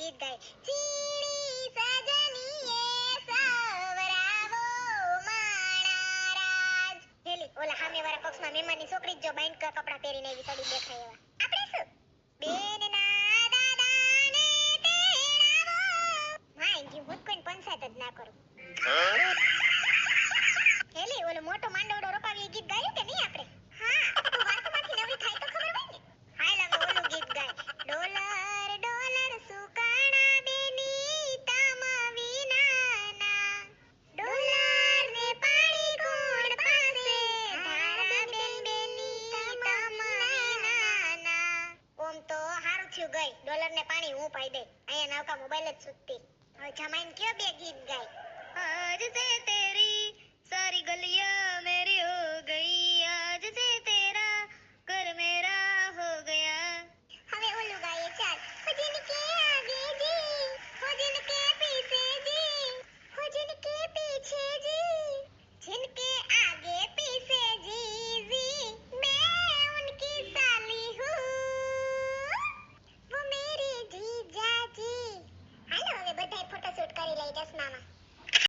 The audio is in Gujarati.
ગીત ગાય. ચીડી સજનીએ સવરાવો માણા રાજ. હેલી ઓલા સામેવાળા પક્ષમાં મહેમાનની છોકરી જ જો બાઈન્ડ કપડાં પહેરીને આવી તડી દેખાય એવા. આપણે શું? બેનના દાદાને તેડાવો. જી હું કોઈ પંચાયત જ ના કરું. હેલી ઓલો મોટો માંડવડો રોપાવી ગીત ગાયું. હારું થયું ગઈ. ડોલર ને પાણી હું પાઈ દે અહીંયા નવકા મોબાઈલ જ સુતતી હવે જમાઈન કયો બે ગીત ગાય? આજ તે